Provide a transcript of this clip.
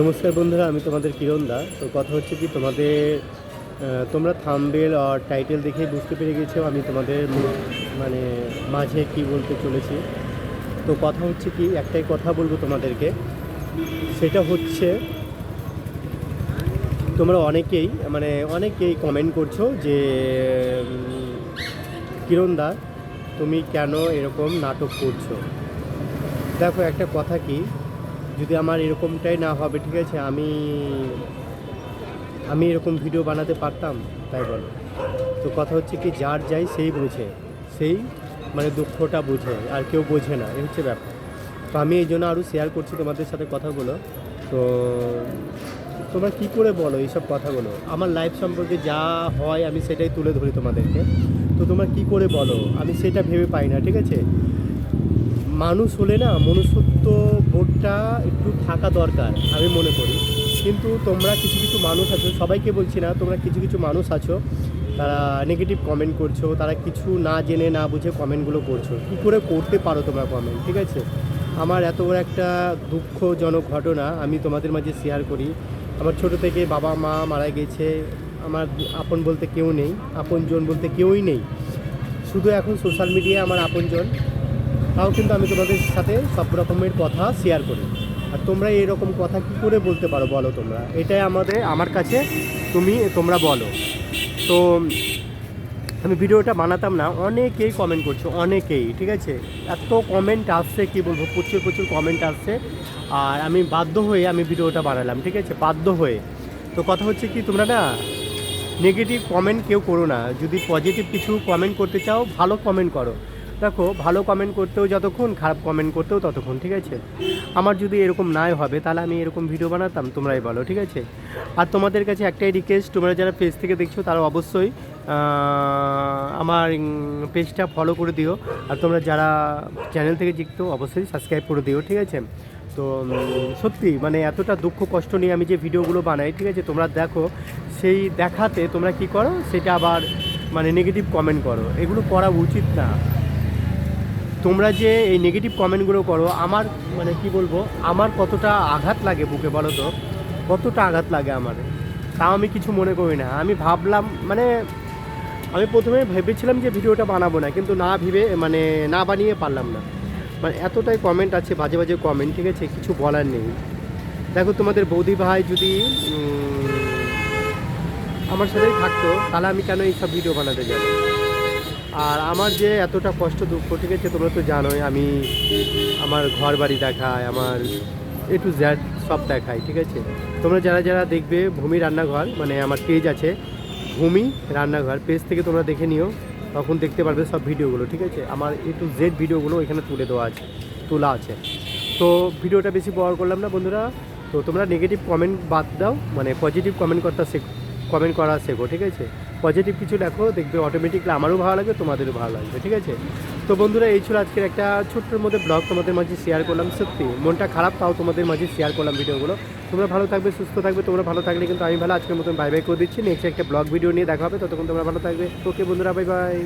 নমস্কার বন্ধুরা, আমি তোমাদের কিরণ দা। তো কথা হচ্ছে কি, তোমাদের তোমরা থাম্বেল আর টাইটেল দেখেই বুঝতে পেরে গেছো আমি তোমাদের মানে মাঝে কি বলতে চলেছি। তো কথা হচ্ছে কি, একটাই কথা বলব তোমাদেরকে। সেটা হচ্ছে, তোমরা অনেকেই মানে অনেকেই কমেন্ট করছ যে কিরণ দা, তুমি কেন এরকম নাটক করছ? দেখো, একটা কথা কি যদি আমার এরকমটাই না হবে, ঠিক আছে? আমি আমি এরকম ভিডিও বানাতে পারতাম, তাই বলো। তো কথা হচ্ছে কি, যার যাই সেই বোঝে। সেই মানে দুঃখটা বোঝে, আর কেউ বোঝে না, এই হচ্ছে ব্যাপার। তো আমি এই জন্য আরও শেয়ার করছি তোমাদের সাথে কথাগুলো। তো তোমরা কী করে বলো এইসব কথাগুলো? আমার লাইফ সম্পর্কে যা হয় আমি সেটাই তুলে ধরি তোমাদেরকে। তো তোমরা কী করে বলো? আমি সেটা ভেবে পাই না, ঠিক আছে? মানুষ হলে না মনুষ্যত্ব বোধটা একটু থাকা দরকার, আমি মনে করি। কিন্তু তোমরা কিছু কিছু মানুষ আছো, সবাইকে বলছি না, তোমরা কিছু কিছু মানুষ আছো, তারা নেগেটিভ কমেন্ট করছ, তারা কিছু না জেনে, না বুঝে কমেন্টগুলো করছ। কী করে করতে পারো তোমরা কমেন্ট ঠিক আছে? আমার এত বড় একটা দুঃখজনক ঘটনা আমি তোমাদের মাঝে শেয়ার করি। আমার ছোট থেকে বাবা, মা মারা গেছে, আমার আপন বলতে কেউ নেই, আপনজন বলতে কেউই নেই। শুধু এখন সোশ্যাল মিডিয়ায় আমার আপনজন। তাও কিন্তু আমি তোমাদের সাথে সব রকমের কথা শেয়ার করি। আর তোমরা এরকম কথা কি করে বলতে পারো বলো তোমরা? এটাই আমাদের, আমার কাছে তুমি, তোমরা বলো। তো, আমি ভিডিওটা বানাতাম না, অনেকেই কমেন্ট করছ, অনেকেই, ঠিক আছে? এত কমেন্ট আসছে, কি বলব, প্রচুর প্রচুর কমেন্ট আসছে। আর আমি বাধ্য হয়ে আমি ভিডিওটা বানালাম, ঠিক আছে? বাধ্য হয়ে। তো কথা হচ্ছে কি, তোমরা না নেগেটিভ কমেন্ট কেউ করো না। যদি পজিটিভ কিছু কমেন্ট করতে চাও, ভালো কমেন্ট করো। দেখো, ভালো কমেন্ট করতেও যতক্ষণ, খারাপ কমেন্ট করতেও ততক্ষণ, ঠিক আছে? আমার যদি এরকম নাই হবে, তাহলে আমি এরকম ভিডিও বানাতাম, তোমরাই বলো, ঠিক আছে? আর তোমাদের কাছে একটাই রিকোয়েস্ট তোমরা যারা পেজ থেকে দেখছ, তারা অবশ্যই আমার পেজটা ফলো করে দিও। আর তোমরা যারা চ্যানেল থেকে দেখতো অবশ্যই সাবস্ক্রাইব করে দিও, ঠিক আছে? তো সত্যি মানে এতটা দুঃখ, কষ্ট নিয়ে আমি যে ভিডিওগুলো বানাই, ঠিক আছে? তোমরা দেখো, সেই দেখাতে তোমরা কি করো? সেটা আবার মানে নেগেটিভ কমেন্ট করো। এগুলো করা উচিত না। তোমরা যে এই নেগেটিভ কমেন্টগুলো করো, আমার মানে কি বলব, আমার কতটা আঘাত লাগে বুকে বলো তো? কতটা আঘাত লাগে আমার? তাও আমি কিছু মনে করি না। আমি ভাবলাম মানে আমি প্রথমে ভেবেছিলাম যে ভিডিওটা বানাবো না, কিন্তু না ভেবে মানে না বানিয়ে পারলাম না। মানে এতটাই কমেন্ট আছে, বাজে বাজে কমেন্ট ঠিক আছে? কিছু বলার নেই। দেখো, তোমাদের বৌদি ভাই যদি আমার সাথেই থাকতো, তাহলে আমি কেন এইসব ভিডিও বানাতে যাব? আর আমার যে এতটা কষ্ট দুঃখ, ঠিক আছে, তোমরা তো জানোই, আমি আমার ঘর বাড়ি দেখায় আমার এ টু জ্যাড সব দেখাই, ঠিক আছে? তোমরা যারা যারা দেখবে ভূমি রান্নাঘর মানে আমার পেজ আছে, ভূমি রান্নাঘর পেজ থেকে তোমরা দেখে নিও, তখন দেখতে পারবে সব ভিডিওগুলো, ঠিক আছে? আমার এ টু জেড ভিডিওগুলো এখানে তুলে দেওয়া আছে, তোলা আছে। তো ভিডিওটা বেশি বড় করলাম না বন্ধুরা, তো তোমরা নেগেটিভ কমেন্ট বাদ দাও মানে পজিটিভ কমেন্ট করতে শেখো কমেন্ট করা শেখো, ঠিক আছে? পজিটিভ কিছু লেখো, দেখবে অটোমেটিকলি আমারও ভালো লাগবে, তোমাদেরও ভালো লাগবে, ঠিক আছে? তো বন্ধুরা, এই ছিল আজকের একটা ছোট্টর মধ্যে ব্লগ তোমাদের মাঝে শেয়ার করলাম। সত্যি, মনটা খারাপ, তাও তোমাদের মাঝে শেয়ার করলাম ভিডিওগুলো। তোমরা ভালো থাকবে, সুস্থ থাকবে, তোমরা ভালো থাকলে কিন্তু আমি ভালো আজকের মতন বাই বাই করে দিচ্ছি। নেক্সট একটা ব্লগ ভিডিও নিয়ে দেখা হবে, ততক্ষণ তোমরা ভালো থাকবে। ওকে বন্ধুরা বাই বাই